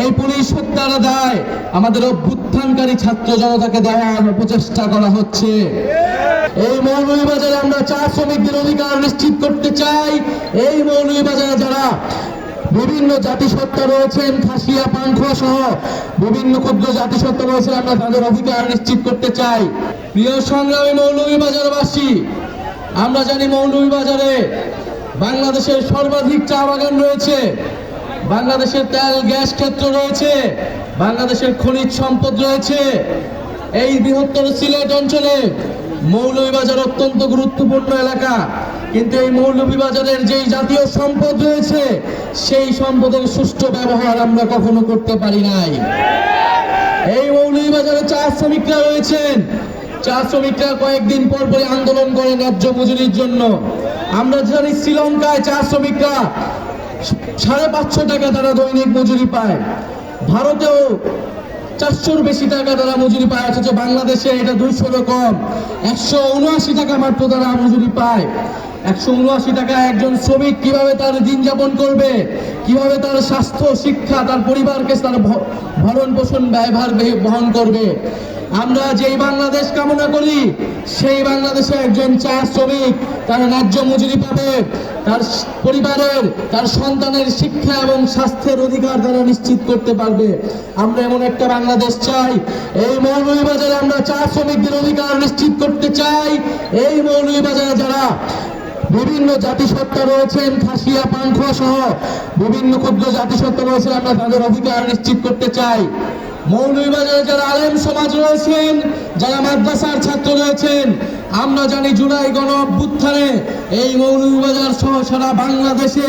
এই পুলিশ হত্যার দায়। আমাদের অভ্যুত্থানকারী ছাত্র জনতাকে দেওয়ার প্রচেষ্টা করা হচ্ছে। এই মৌলভীবাজারে আমরা চা শ্রমিকদের অধিকার নিশ্চিত করতে চাই। এই মৌলভীবাজারে যারা বিভিন্ন জাতিসত্তা রয়েছেন, খাসিয়া পাংখুয়া সহ বিভিন্ন ক্ষুদ্র জাতিসত্তা রয়েছেন, আমরা তাদের অধিকার নিশ্চিত করতে চাই। প্রিয় সংগ্রামী মৌলভীবাজারবাসী, আমরা জানি মৌলভীবাজারে বাংলাদেশের সর্বাধিক চা বাগান রয়েছে। বাংলাদেশের তেল গ্যাস ক্ষেত্র রয়েছে, বাংলাদেশের খনিজ সম্পদ রয়েছে। এই বৃহত্তর সিলেট অঞ্চলে মৌলভীবাজার অত্যন্ত গুরুত্বপূর্ণ এলাকা। কিন্তু এই মৌলভীবাজারের যেই জাতীয় সম্পদ রয়েছে, সেই সম্পদের সুষ্ঠু ব্যবহার আমরা কখনো করতে পারি নাই। এই মৌলভীবাজারে চা শ্রমিকরা রয়েছেন। চা শ্রমিকরা কয়েকদিন পর পরে আন্দোলন করে ন্যায্য মজুরির জন্য। আমরা জানি শ্রীলঙ্কায় চা শ্রমিকরা সাড়ে পাঁচশো টাকা তারা দৈনিক মজুরি পায়। ভারতেও চারশোর বেশি টাকা তারা মজুরি পায়, অথচ বাংলাদেশে এটা দুইশো রকম একশো উনআশি টাকা মাত্র তারা মজুরি পায়। একশো উনআশি টাকা একজন শ্রমিক কীভাবে তার দিন যাপন করবে? কীভাবে তার স্বাস্থ্য, শিক্ষা, তার পরিবারকে তার ভরণ পোষণ ব্যয়ভার বহন করবে? আমরা যেই বাংলাদেশ কামনা করি, সেই বাংলাদেশে একজন চা শ্রমিক, তার ন্যায্য মজুরি পাবে, তার পরিবারের, তার সন্তানের শিক্ষা এবং স্বাস্থ্যের অধিকার তারা নিশ্চিত করতে পারবে। আমরা এমন একটা বাংলাদেশ চাই, এই মৌলভীবাজারে আমরা চা শ্রমিকদের অধিকার নিশ্চিত করতে চাই, এই মৌলভীবাজারে যারা বিভিন্ন জাতিসত্তা রয়েছেন খাসিয়া পাংখুয়া সহ বিভিন্ন ক্ষুদ্র জাতিসত্তা রয়েছেন আমরা তাদের অধিকার নিশ্চিত করতে চাই। মৌলভীবাজারে যারা আলেম সমাজ রয়েছেন, যারা মাদ্রাসার ছাত্র রয়েছেন, আমরা জানি জুলাই গণ অভ্যুত্থানে এই মৌলভীবাজার সহ সারা বাংলাদেশে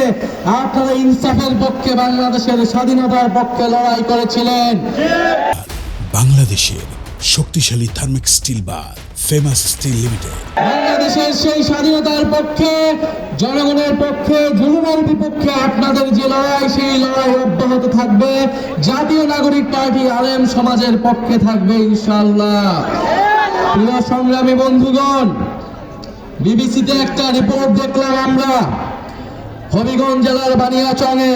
আপনারা ইনসাফের পক্ষে, বাংলাদেশের স্বাধীনতার পক্ষে লড়াই করেছিলেন। বাংলাদেশের শক্তিশালী thermic steel bar famous steel limited বাংলাদেশের সেই স্বাধীনতার পক্ষে, জনগণের পক্ষে জুলুমের বিপক্ষে আপনাদের যে লড়াই, সেই লড়াই অব্যাহত থাকবে। জাতীয় নাগরিক পার্টি আলেম সমাজের পক্ষে থাকবে, ইনশাআল্লাহ। প্রিয় সংগ্রামী বন্ধুগণ, বিবিসিতে একটা রিপোর্ট দেখলাম আমরা। হবিগঞ্জ জেলার বানিয়াচংয়ে,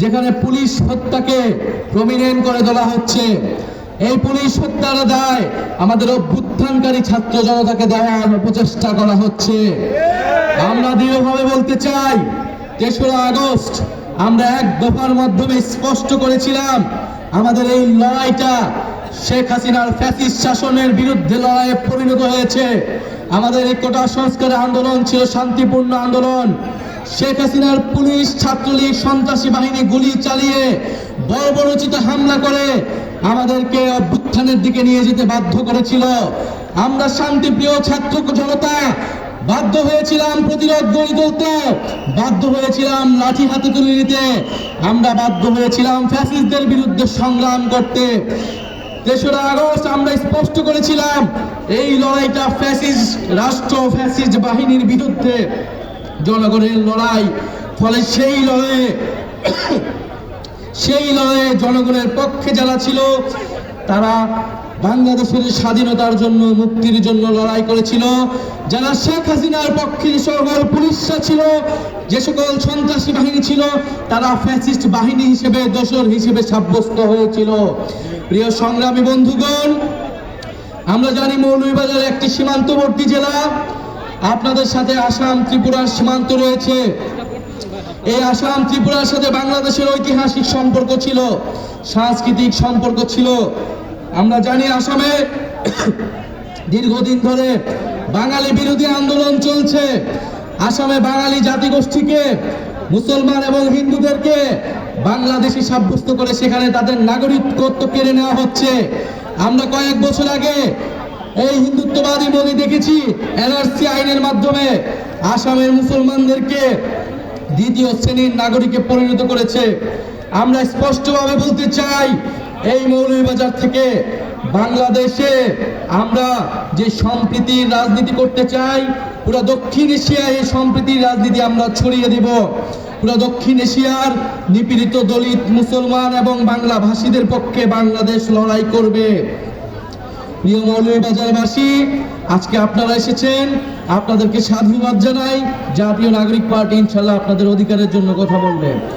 যেখানে পুলিশ হত্যাকে প্রমিনেন্ট করে তোলা হচ্ছে। এই পুলিশ হত্যার দায় আমাদের অভ্যুত্থানকারী ছাত্র জনতাকে দেওয়ার প্রচেষ্টা করা হচ্ছে। আমরা দৃঢ়ভাবে বলতে চাই, তেসরা আগস্ট আমরা এক দফার মাধ্যমে স্পষ্ট করেছিলাম, আমাদের এই লড়াইটা শেখ হাসিনার ফ্যাসিস্ট শাসনের বিরুদ্ধে লড়াইয়ে পরিণত হয়েছে। আমাদের এই কোটা সংস্কারের আন্দোলন ছিল শান্তিপূর্ণ আন্দোলন। শেখ হাসিনার পুলিশ, ছাত্রলীগ, সন্ত্রাসী বাহিনী গুলি চালিয়ে বড় বর্বরচিত হামলা করে আমাদেরকে অভ্যুত্থানের দিকে নিয়ে যেতে বাধ্য করেছিল। আমরা শান্তিপ্রিয় ছাত্র জনতা, বাধ্য হয়েছিলাম প্রতিরোধ গড়ে তুলতে, বাধ্য হয়েছিলাম লাঠি হাতে তুলে নিতে। আমরা বাধ্য হয়েছিলাম ফ্যাসিস্টদের বিরুদ্ধে সংগ্রাম করতে। তেসরা আগস্ট আমরা স্পষ্ট করেছিলাম, এই লড়াইটা ফ্যাসিস্ট, রাষ্ট্র ফ্যাসিস্ট বাহিনীর বিরুদ্ধে, জনগণের লড়াই, ফলে সেই লড়াইয়ে সেই লড়াইয়ে জনগণের পক্ষে যারা ছিল, তারা বাংলাদেশের স্বাধীনতার জন্য, মুক্তির জন্য লড়াই করেছিল। যারা শেখ হাসিনার পক্ষে যে সকল পুলিশরা ছিল, যে সকল সন্ত্রাসী বাহিনী ছিল, তারা ফ্যাসিস্ট বাহিনী হিসেবে দোসর হিসেবে সাব্যস্ত হয়েছিল। প্রিয় সংগ্রামী বন্ধুগণ, আমরা জানি মৌলভীবাজার একটি সীমান্তবর্তী জেলা। আপনাদের সাথে আসাম ত্রিপুরার সীমান্ত রয়েছে। এই আসাম ত্রিপুরার সাথে বাংলাদেশের ঐতিহাসিক সম্পর্ক ছিল, সাংস্কৃতিক সম্পর্ক ছিল। আমরা জানি আসামে দীর্ঘদিন ধরে বাঙালি বিরোধী আন্দোলন চলছে। আসামে বাঙালি জাতিগোষ্ঠীকে, মুসলমান এবং হিন্দুদেরকে বাংলাদেশি সাব্যস্ত করে সেখানে তাদের নাগরিকত্ব কেড়ে নেওয়া হচ্ছে। আমরা কয়েক বছর আগে এই হিন্দুত্ববাদী মোদী দেখেছি, এনআরসি আইনের মাধ্যমে আসামের মুসলমানদেরকে দ্বিতীয় শ্রেণির নাগরিকে পরিণত করেছে। আমরা স্পষ্টভাবে বলতে চাই, এই মৌলভীবাজার থেকে বাংলাদেশে আমরা যে সম্প্রীতির রাজনীতি করতে চাই, পুরো দক্ষিণ এশিয়ায় এই সম্প্রীতির রাজনীতি আমরা ছড়িয়ে দিব। পুরো দক্ষিণ এশিয়ার নিপীড়িত দলিত মুসলমান এবং বাংলা ভাষীদের পক্ষে বাংলাদেশ লড়াই করবে। প্রিয় মৌলভীবাজারবাসী আজকে আপনারা এসেছেন, আপনাদেরকে সাধুবাদ জানাই। জাতীয় নাগরিক পার্টি ইনশাল্লাহ আপনাদের অধিকারের জন্য কথা বলবে।